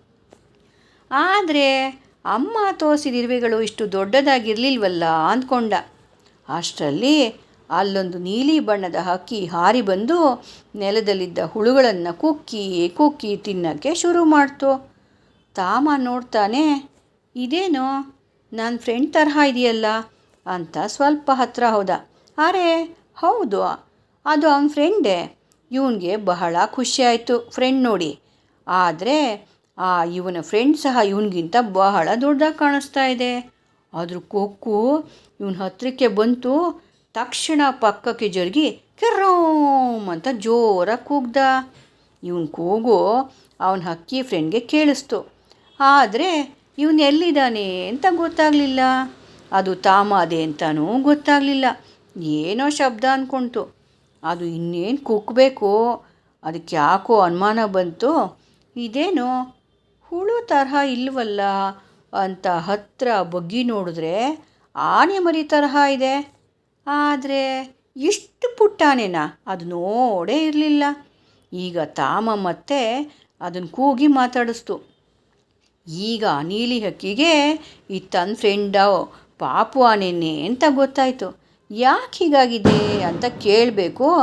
ಆದರೆ, ಅಮ್ಮ ತೋರಿಸಿದ ಇರುವೆಗಳು ಇಷ್ಟು ದೊಡ್ಡದಾಗಿರಲಿಲ್ವಲ್ಲ ಅಂದ್ಕೊಂಡ. ಅಷ್ಟರಲ್ಲಿ ಅಲ್ಲೊಂದು ನೀಲಿ ಬಣ್ಣದ ಹಕ್ಕಿ ಹಾರಿ ಬಂದು ನೆಲದಲ್ಲಿದ್ದ ಹುಳುಗಳನ್ನು ಕುಕ್ಕಿ ಕುಕ್ಕಿ ತಿನ್ನೋಕ್ಕೆ ಶುರು ಮಾಡ್ತು. ತಾಮ ನೋಡ್ತಾನೆ, ಇದೇನೋ ನನ್ನ ಫ್ರೆಂಡ್ ತರಹ ಇದೆಯಲ್ಲ? ಅಂತ ಸ್ವಲ್ಪ ಹತ್ರ ಹೋದ. ಅರೆ, ಹೌದು, ಅದು ಅವನ ಫ್ರೆಂಡೇ. ಇವನಿಗೆ ಬಹಳ ಖುಷಿಯಾಯಿತು ಫ್ರೆಂಡ್ ನೋಡಿ. ಆದರೆ ಆ ಇವನ ಫ್ರೆಂಡ್ ಸಹ ಇವನಿಗಿಂತ ಬಹಳ ದೊಡ್ಡದಾಗಿ ಕಾಣಿಸ್ತಾ ಇದೆ. ಅದ್ರ ಕೊಕ್ಕು ಇವನ ಹತ್ತಿರಕ್ಕೆ ಬಂತು, ತಕ್ಷಣ ಪಕ್ಕಕ್ಕೆ ಜರುಗಿ ಕೆರೋಮ್ ಅಂತ ಜೋರಾಗಿ ಕೂಗ್ದ. ಇವನ ಕೂಗು ಅವನ ಹಕ್ಕಿ ಫ್ರೆಂಡ್ಗೆ ಕೇಳಿಸ್ತು. ಆದರೆ ಇವನು ಎಲ್ಲಿದ್ದಾನೆ ಅಂತ ಗೊತ್ತಾಗಲಿಲ್ಲ. ಅದು ತಾಮಾದೆ ಅಂತನೂ ಗೊತ್ತಾಗಲಿಲ್ಲ. ಏನೋ ಶಬ್ದ ಅಂದ್ಕೊಳ್ತು ಅದು ಇನ್ನೇನು ಕುಕ್ಕಬೇಕು ಅದಕ್ಕೆ ಯಾಕೋ ಅನುಮಾನ ಬಂತು? ಇದೇನೋ ಹುಳು ತರಹ ಇಲ್ವಲ್ಲ? ಅಂತ ಹತ್ತಿರ ಬಗ್ಗಿ ನೋಡಿದ್ರೆ ಆನೆ ಮರಿ ತರಹ ಇದೆ. ಆದರೆ ಇಷ್ಟು ಪುಟ್ಟ ಆನೆನಾ? ಅದು ನೋಡೇ ಇರಲಿಲ್ಲ. ಈಗ ತಾಮ ಮತ್ತೆ ಅದನ್ನು ಕೂಗಿ ಮಾತಾಡಿಸ್ತು. ಈಗ ನೀಲಿ ಹಕ್ಕಿಗೆ ಈ ತನ್ನ ಫ್ರೆಂಡ ಪಾಪು ಆನೆನೆ ಅಂತ ಗೊತ್ತಾಯಿತು. ಯಾಕೆ ಹೀಗಾಗಿದೆ ಅಂತ ಕೇಳಬೇಕು.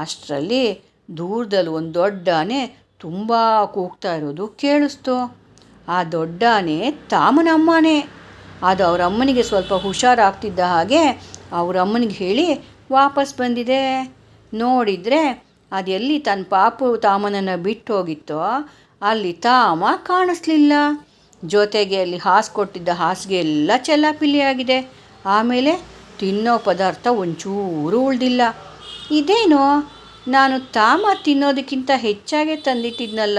ಅಷ್ಟರಲ್ಲಿ ದೂರದಲ್ಲಿ ಒಂದು ದೊಡ್ಡ ಆನೆ ತುಂಬ ಕೂಗ್ತಾ ಇರೋದು ಕೇಳಿಸ್ತು. ಆ ದೊಡ್ಡ ಆನೆ ತಾಮನ ಅದು ಅವರ ಅಮ್ಮನಿಗೆ ಸ್ವಲ್ಪ ಹುಷಾರಾಗ್ತಿದ್ದ ಹಾಗೆ ಅವ್ರ ಅಮ್ಮನಿಗೆ ಹೇಳಿ ವಾಪಸ್ ಬಂದಿದೆ. ನೋಡಿದರೆ ಅದೆಲ್ಲಿ ತನ್ನ ಪಾಪು ತಾಮನನ್ನು ಬಿಟ್ಟು ಹೋಗಿತ್ತೋ ಅಲ್ಲಿ ತಾಮ ಕಾಣಿಸ್ಲಿಲ್ಲ. ಜೊತೆಗೆ ಅಲ್ಲಿ ಹಾಸ್ಕೊಟ್ಟಿದ್ದ ಹಾಸಿಗೆ ಎಲ್ಲ ಚೆಲ್ಲಾಪಿಲ್ಲಿಯಾಗಿದೆ. ಆಮೇಲೆ ತಿನ್ನೋ ಪದಾರ್ಥ ಒಂಚೂರು ಉಳ್ದಿಲ್ಲ. ಇದೇನೋ? ನಾನು ತಾಮ ತಿನ್ನೋದಕ್ಕಿಂತ ಹೆಚ್ಚಾಗೆ ತಂದಿಟ್ಟಿದ್ನಲ್ಲ.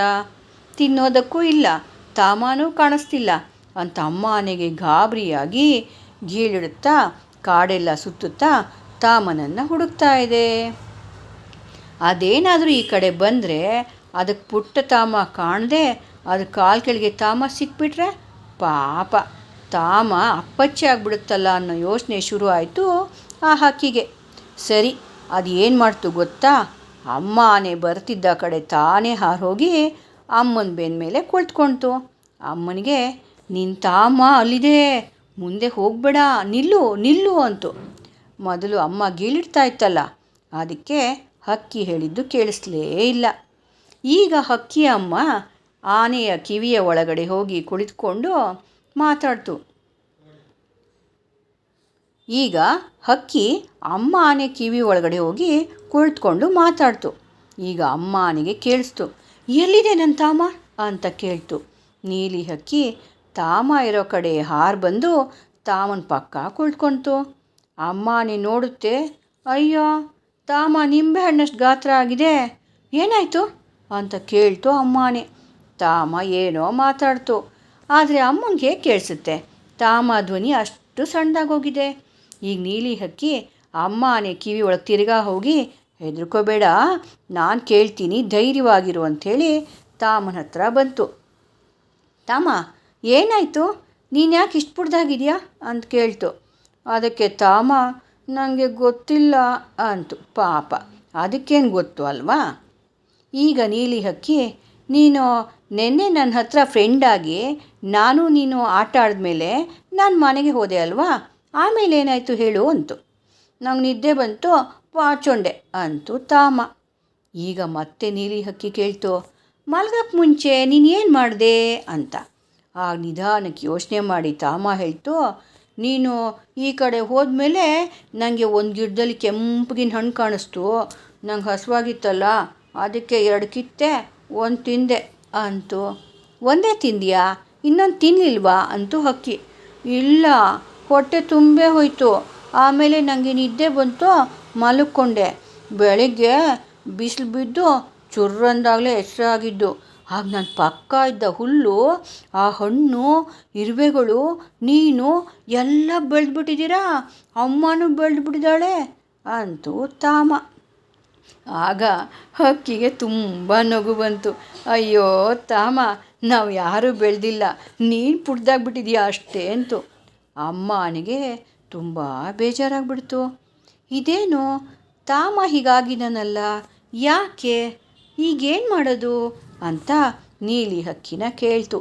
ತಿನ್ನೋದಕ್ಕೂ ಇಲ್ಲ. ತಾಮನೂ ಕಾಣಿಸ್ತಿಲ್ಲ. ಅಂತ ಅಮ್ಮ ಆನೆಗೆ ಗಾಬರಿಯಾಗಿ ಗೀಳಿಡುತ್ತಾ ಕಾಡೆಲ್ಲ ಸುತ್ತುತ್ತಾ ತಾಮನನ್ನು ಹುಡುಕ್ತಾ ಇದೆ. ಅದೇನಾದರೂ ಈ ಕಡೆ ಬಂದರೆ ಅದಕ್ಕೆ ಪುಟ್ಟ ತಾಮ ಕಾಣದೆ, ಅದು ಕಾಲು ಕೆಳಗೆ ತಾಮ ಸಿಕ್ಬಿಟ್ರೆ ಪಾಪ. ತಾಮ ಅಪ್ಪಚ್ಚಿ ಆಗ್ಬಿಡುತ್ತಲ್ಲ ಅನ್ನೋ ಯೋಚನೆ ಶುರು ಆಯಿತು ಆ ಹಕ್ಕಿಗೆ. ಸರಿ ಅದು ಏನು ಮಾಡ್ತು ಗೊತ್ತಾ? ಅಮ್ಮ ಆನೆ ಬರ್ತಿದ್ದ ಕಡೆ ತಾನೇ ಹಾರೋಗಿ ಅಮ್ಮನ ಬೆನ್ ಮೇಲೆ ಕುಳಿತ್ಕೊಳ್ತು ಅಮ್ಮನಿಗೆ ನಿನ್ನ ತಾಮ ಅಲ್ಲಿದೆ. ಮುಂದೆ ಹೋಗಬೇಡ. ನಿಲ್ಲು ನಿಲ್ಲು ಅಂತು. ಮೊದಲು ಅಮ್ಮ ಗೀಳಿಡ್ತಾ ಇತ್ತಲ್ಲ. ಅದಕ್ಕೆ ಹಕ್ಕಿ ಹೇಳಿದ್ದು ಕೇಳಿಸ್ಲೇ ಇಲ್ಲ. ಈಗ ಹಕ್ಕಿ ಅಮ್ಮ ಆನೆಯ ಕಿವಿಯ ಒಳಗಡೆ ಹೋಗಿ ಕುಳಿತುಕೊಂಡು ಮಾತಾಡ್ತು. ಈಗ ಹಕ್ಕಿ ಅಮ್ಮ ಆನೆ ಕಿವಿ ಒಳಗಡೆ ಹೋಗಿ ಕುಳಿತುಕೊಂಡು ಮಾತಾಡ್ತು. ಈಗ ಅಮ್ಮ ಆನೆಗೆ ಕೇಳಿಸ್ತು. ಎಲ್ಲಿದೆ ನನ್ನ ತಾಮ? ಅಂತ ಕೇಳ್ತು. ನೀಲಿ ಹಕ್ಕಿ, ತಾಮ ಇರೋ ಕಡೆ ಹಾರು ಬಂದು ತಾಮನ ಪಕ್ಕ ಕುಳ್ತ್ಕೊಳ್ತು ಅಮ್ಮ ನೀನು ನೋಡುತ್ತೆ? ಅಯ್ಯೋ, ತಾಮ, ನಿಂಬೆ ಹಣ್ಣಷ್ಟು ಗಾತ್ರ ಆಗಿದೆ. ಏನಾಯಿತು? ಅಂತ ಕೇಳ್ತು ಅಮ್ಮನೇ. ತಾಮ ಏನೋ ಮಾತಾಡ್ತು. ಆದರೆ ಅಮ್ಮನಿಗೆ ಕೇಳಿಸುತ್ತೆ? ತಾಮ ಧ್ವನಿ ಅಷ್ಟು ಸಣ್ಣದಾಗೋಗಿದೆ ಈಗ ನೀಲಿ ಹಕ್ಕಿ ಅಮ್ಮನೇ ಕಿವಿ ಒಳಗೆ ತಿರ್ಗಾ ಹೋಗಿ ಹೆದರ್ಕೋಬೇಡ. ನಾನು ಕೇಳ್ತೀನಿ, ಧೈರ್ಯವಾಗಿರು ಅಂಥೇಳಿ ತಾಮನ ಹತ್ರ ಬಂತು. ತಾಮ, ಏನಾಯಿತು? ನೀನು ಯಾಕೆ ಇಷ್ಟು ಪುಡ್ದಾಗಿದೆಯಾ? ಅಂತ ಕೇಳ್ತು. ಅದಕ್ಕೆ ತಾಮ ನನಗೆ ಗೊತ್ತಿಲ್ಲ ಅಂತು. ಪಾಪ, ಅದಕ್ಕೇನು ಗೊತ್ತು ಅಲ್ವಾ? ಈಗ ನೀಲಿ ಹಕ್ಕಿ, ನೀನು ನಿನ್ನೆ ನನ್ನ ಹತ್ರ ಫ್ರೆಂಡಾಗಿ ನಾನು ನೀನು ಆಟ ಆಡಿದ್ಮೇಲೆ ನಾನು ಮನೆಗೆ ಹೋದೆ ಅಲ್ವಾ? ಆಮೇಲೆ ಏನಾಯಿತು ಹೇಳು ಅಂತು. ನಂಗೆ ನಿದ್ದೆ ಬಂತು ಪಾಚೊಂಡೆ ಅಂತು ತಾಮ. ಈಗ ಮತ್ತೆ ನೀಲಿ ಹಕ್ಕಿ ಕೇಳ್ತು ಮಲ್ಗಕ್ಕೆ ಮುಂಚೆ ನೀನು ಏನು ಮಾಡಿದೆ? ಅಂತ. ಆ ನಿಧಾನಕ್ಕೆ ಯೋಚನೆ ಮಾಡಿ ತಾಮ ಹೇಳ್ತು, ನೀನು ಈ ಕಡೆ ಹೋದ್ಮೇಲೆ ನನಗೆ ಒಂದು ಗಿಡದಲ್ಲಿ ಕೆಂಪಗಿನ ಹಣ್ಣು ಕಾಣಿಸ್ತು. ನಂಗೆ ಹಸುವಾಗಿತ್ತಲ್ಲ, ಅದಕ್ಕೆ ಎರಡು ಕಿತ್ತೆ, ಒಂದು ತಿಂದೆ ಅಂತು. ಒಂದೇ ತಿಂದಿಯಾ? ಇನ್ನೊಂದು ತಿನ್ನಲಿಲ್ವಾ ಅಂತೂ ಹಕ್ಕಿ. ಇಲ್ಲ, ಹೊಟ್ಟೆ ತುಂಬೇ ಹೋಯಿತು. ಆಮೇಲೆ ನನಗೆ ನಿದ್ದೆ ಬಂತು. ಮಲಕ್ಕೊಂಡೆ ಬೆಳಿಗ್ಗೆ ಬಿಸಿಲು ಬಿದ್ದು ಚುರ್ರಂದಾಗಲೇ ಹೆಸರಾಗಿದ್ದು ಆಗ ನನ್ನ ಪಕ್ಕ ಇದ್ದ ಹುಲ್ಲು, ಆ ಹಣ್ಣು, ಇರುವೆಗಳು, ನೀನು ಎಲ್ಲ ಬೆಳೆದ್ಬಿಟ್ಟಿದ್ದೀರಾ? ಅಮ್ಮನೂ ಬೆಳೆದ್ಬಿಟ್ಟಿದ್ದಾಳೆ ಅಂತು ತಾಮ. ಆಗ ಹಕ್ಕಿಗೆ ತುಂಬ ನಗು ಬಂತು. ಅಯ್ಯೋ ತಾಮ, ನಾವು ಯಾರೂ ಬೆಳೆದಿಲ್ಲ. ನೀನು ಪುಡ್ದಾಗ್ಬಿಟ್ಟಿದೀಯ ಅಷ್ಟೇ ಅಂತು. ಅಮ್ಮನಿಗೆ ತುಂಬ ಬೇಜಾರಾಗ್ಬಿಡ್ತು. ಇದೇನು ತಾಮ ಹೀಗಾಗಿದನಲ್ಲ ಯಾಕೆ? ಈಗೇನು ಮಾಡೋದು? ಅಂತ ನೀಲಿ ಹಕ್ಕಿನ ಕೇಳ್ತು.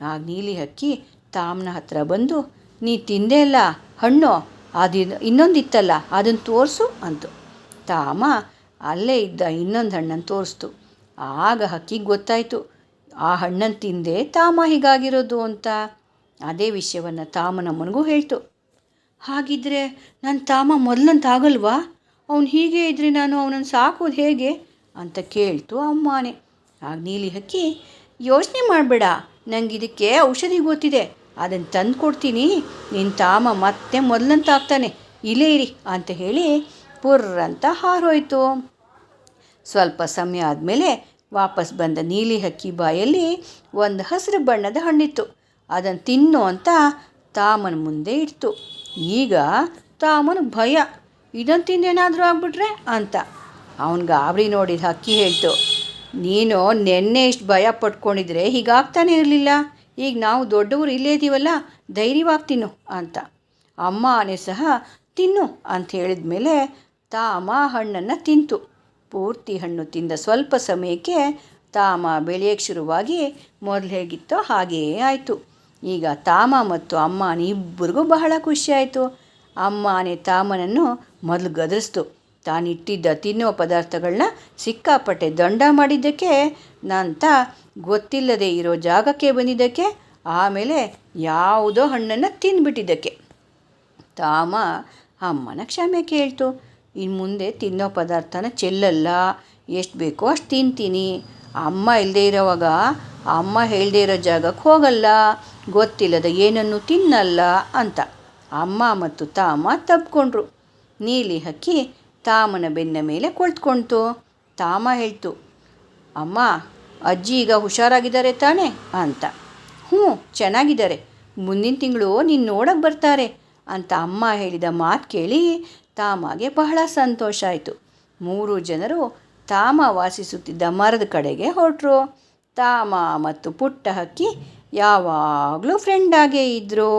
ಆಗ ನೀಲಿ ಹಕ್ಕಿ ತಾಮನ ಹತ್ರ ಬಂದು, ನೀ ತಿಂದೇ ಇಲ್ಲ, ಹಣ್ಣು, ಅದು ಇನ್ನೊಂದಿತ್ತಲ್ಲ ಅದನ್ನು ತೋರಿಸು ಅಂತು. ತಾಮ ಅಲ್ಲೇ ಇದ್ದ ಇನ್ನೊಂದು ಹಣ್ಣನ್ನು ತೋರಿಸ್ತು. ಆಗ ಹಕ್ಕಿಗೆ ಗೊತ್ತಾಯಿತು, ಆ ಹಣ್ಣನ್ನು ತಿಂದೇ ತಾಮ ಹೀಗಾಗಿರೋದು ಅಂತ. ಅದೇ ವಿಷಯವನ್ನು ತಾಮನಮ್ಮನಿಗೂ ಹೇಳ್ತು. ಹಾಗಿದ್ರೆ ನನ್ನ ತಾಮ ಮೊದಲಂತಾಗಲ್ವಾ? ಅವನು ಹೀಗೆ ಇದ್ದರೆ ನಾನು ಅವನನ್ನು ಸಾಕೋದು ಹೇಗೆ? ಅಂತ ಕೇಳ್ತು ಅಮ್ಮನೇ. ಆಗ ನೀಲಿ ಹಕ್ಕಿ, ಯೋಚನೆ ಮಾಡಬೇಡ. ನಂಗೆ ಇದಕ್ಕೆ ಔಷಧಿ ಗೊತ್ತಿದೆ. ಅದನ್ನು ತಂದು ಕೊಡ್ತೀನಿ ನಿನ್ನ ತಾಮ ಮತ್ತೆ ಮೊದಲಂತ ಆಗ್ತಾನೆ ಇಲ್ಲೇ ಇರಿ ಅಂತ ಹೇಳಿ ಪುರ್ರಂತ ಹಾರೋಯ್ತು. ಸ್ವಲ್ಪ ಸಮಯ ಆದಮೇಲೆ ವಾಪಸ್ ಬಂದ ನೀಲಿ ಹಕ್ಕಿ ಬಾಯಲ್ಲಿ ಒಂದು ಹಸಿರು ಬಣ್ಣದ ಹಣ್ಣಿತ್ತು. ಅದನ್ನು ತಿನ್ನು ಅಂತ ತಾಮನ ಮುಂದೆ ಇಡ್ತು. ಈಗ ತಾಮನ ಭಯ. ಇದನ್ನು ತಿಂದೇನಾದರೂ ಆಗ್ಬಿಟ್ರೆ ಅಂತ. ಅವನ ಗಾಬರಿ ನೋಡಿದ ಹಕ್ಕಿ ಹೇಳ್ತು. ನೀನು ನೆನ್ನೆ ಇಷ್ಟು ಭಯ ಪಟ್ಕೊಂಡಿದ್ರೆ ಹೀಗಾಗ್ತಾನೆ ಇರಲಿಲ್ಲ. ಈಗ ನಾವು ದೊಡ್ಡವರು ಇಲ್ಲೇ ಇದ್ದೀವಲ್ಲ ಧೈರ್ಯವಾಗಿ ತಿನ್ನು ಅಂತ. ಅಮ್ಮ ಆನೆ ಸಹ ತಿನ್ನು ಅಂತ ಹೇಳಿದ ಮೇಲೆ ತಾಮ ಹಣ್ಣನ್ನು ತಿಂತು. ಪೂರ್ತಿ ಹಣ್ಣು ತಿಂದ ಸ್ವಲ್ಪ ಸಮಯಕ್ಕೆ ತಾಮ ಬೆಳೆಯೋಕ್ಕೆ ಶುರುವಾಗಿ ಮೊದಲು ಹೇಗಿತ್ತೋ ಹಾಗೆಯೇ ಆಯಿತು. ಈಗ ತಾಮ ಮತ್ತು ಅಮ್ಮನ ಇಬ್ಬರಿಗೂ ಬಹಳ ಖುಷಿಯಾಯಿತು. ಅಮ್ಮನೇ ತಾಮನನ್ನು ಮೊದಲು ಗದರಿಸ್ತು. ತಾನಿಟ್ಟಿದ್ದ ತಿನ್ನುವ ಪದಾರ್ಥಗಳನ್ನ ಸಿಕ್ಕಾಪಟ್ಟೆ ದಂಡ ಮಾಡಿದ್ದಕ್ಕೆ, ನಂತ ಗೊತ್ತಿಲ್ಲದೆ ಇರೋ ಜಾಗಕ್ಕೆ ಬಂದಿದ್ದಕ್ಕೆ, ಆಮೇಲೆ ಯಾವುದೋ ಹಣ್ಣನ್ನು ತಿಂದುಬಿಟ್ಟಿದ್ದಕ್ಕೆ ತಾಮ ಅಮ್ಮನ ಕ್ಷಮೆ ಕೇಳ್ತು. ಇನ್ನು ಮುಂದೆ ತಿನ್ನೋ ಪದಾರ್ಥನ ಚೆಲ್ಲಲ್ಲ. ಎಷ್ಟು ಬೇಕೋ ಅಷ್ಟು ತಿಂತೀನಿ. ಅಮ್ಮ ಇಲ್ಲದೆ ಇರೋವಾಗ ಅಮ್ಮ ಹೇಳದೇ ಇರೋ ಜಾಗಕ್ಕೆ ಹೋಗಲ್ಲ. ಗೊತ್ತಿಲ್ಲದ ಏನನ್ನು ತಿನ್ನಲ್ಲ ಅಂತ. ಅಮ್ಮ ಮತ್ತು ತಾಮ ತಪ್ಕೊಂಡ್ರು ನೀಲಿ ಹಕ್ಕಿ ತಾಮನ ಬೆನ್ನ ಮೇಲೆ ಕುಳಿತುಕೊಳ್ತು ತಾಮ ಹೇಳ್ತು, ಅಮ್ಮ, ಅಜ್ಜಿ ಈಗ ಹುಷಾರಾಗಿದ್ದಾರೆ ತಾನೆ? ಅಂತ. ಹ್ಞೂ, ಚೆನ್ನಾಗಿದ್ದಾರೆ. ಮುಂದಿನ ತಿಂಗಳು ನೀನು ನೋಡಕ್ಕೆ ಬರ್ತಾರೆ. ಅಂತ ಅಮ್ಮ ಹೇಳಿದ ಮಾತು ಕೇಳಿ ತಾಮಗೆ ಬಹಳ ಸಂತೋಷ ಆಯಿತು. ಮೂರು ಜನರು ತಾಮ ವಾಸಿಸುತ್ತಿದ್ದ ಮರದ ಕಡೆಗೆ ಹೊರಟರು. ತಾಮ ಮತ್ತು ಪುಟ್ಟ ಹಕ್ಕಿ ಯಾವಾಗಲೂ ಫ್ರೆಂಡಾಗೇ ಇದ್ದರು